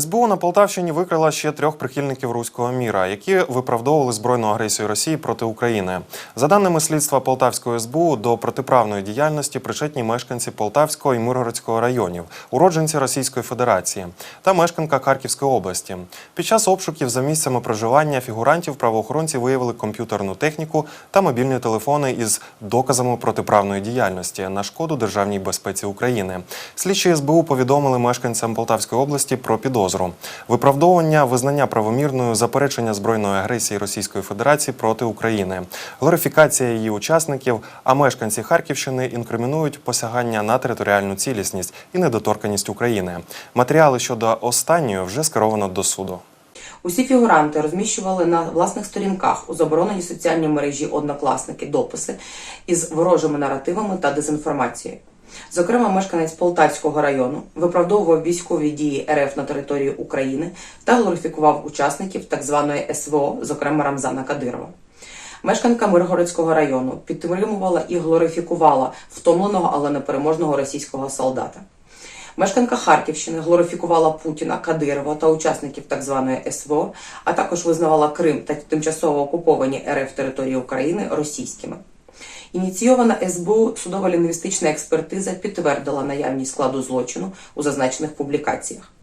СБУ на Полтавщині викрила ще трьох прихильників руського міра, які виправдовували збройну агресію Росії проти України. За даними слідства Полтавської СБУ, до протиправної діяльності причетні мешканці Полтавського і Миргородського районів, уродженці Російської Федерації та мешканка Харківської області. Під час обшуків за місцями проживання фігурантів правоохоронці виявили комп'ютерну техніку та мобільні телефони із доказами протиправної діяльності на шкоду державній безпеці України. Слідчі СБУ повідомили мешканцям Полтавської області про підозру. Виправдовування визнання правомірною заперечення збройної агресії Російської Федерації проти України, глорифікація її учасників, а мешканці Харківщини інкримінують посягання на територіальну цілісність і недоторканність України. Матеріали щодо останньої вже скеровано до суду. Усі фігуранти розміщували на власних сторінках у забороненій соціальній мережі однокласники дописи із ворожими наративами та дезінформацією. Зокрема, мешканець Полтавського району виправдовував військові дії РФ на території України та глорифікував учасників так званої СВО, зокрема Рамзана Кадирова. Мешканка Миргородського району підтримувала і глорифікувала втомленого, але непереможного російського солдата. Мешканка Харківщини глорифікувала Путіна, Кадирова та учасників так званої СВО, а також визнавала Крим та тимчасово окуповані РФ території України російськими. Ініційована СБУ судово-лінгвістична експертиза підтвердила наявність складу злочину у зазначених публікаціях.